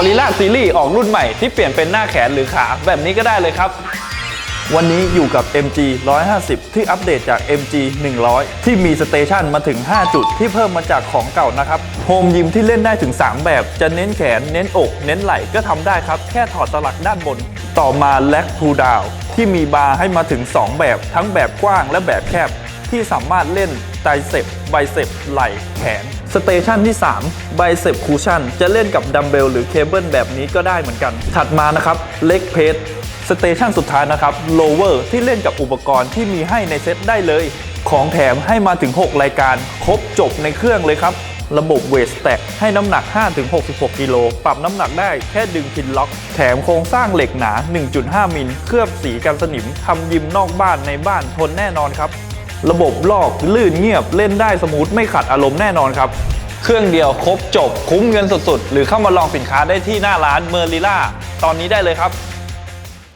อริล่าซีรีส์ออกรุ่นใหม่ที่เปลี่ยนเป็นหน้าแขนหรือขาแบบนี้ก็ได้เลยครับ วันนี้อยู่กับ MG 150 ที่อัปเดตจาก MG 100 ที่มีสเตชันมาถึง 5 จุดที่เพิ่มมาจากของเก่านะครับโฮมยิมที่เล่นได้ถึง 3 แบบ จะเน้นแขน เน้นอก เน้นไหล่ก็ทำได้ครับ แค่ถอดสลักด้านบน ต่อมาแล็กพูดาวที่มีบาร์ให้มาถึง 2 แบบทั้งแบบกว้างและแบบแคบ ที่สามารถเล่นไตรเซปไบเซปไหล่แขน สเตชันที่3ไบเซปคูชันจะเล่นกับดัมเบลหรือเคเบิลแบบนี้ก็ได้เหมือนกัน ถัดมานะครับเล็กเพสสเตชันสุดท้ายนะครับ lower ที่เล่นกับอุปกรณ์ที่มีให้ในเซตได้เลย ของแถมให้มาถึง 6 รายการ ครบจบในเครื่องเลยครับระบบเวสแต็กให้น้ำหนัก 5-66 กิโล ปรับน้ำหนักได้แค่ดึงพินล็อก แถมโครงสร้างเหล็กหนา 1.5 มิล เคลือบสีกันสนิม ทำยิมนอกบ้านในบ้านทนแน่นอนครับ ระบบลอกลื่นเงียบเล่นได้สมูทไม่ขัดอารมณ์แน่นอนครับ เครื่องเดียวครบจบคุ้มเงินสุดๆ หรือเข้ามาลองสินค้าได้ที่หน้าร้านเมอร์ลิล่าตอนนี้ได้เลยครับ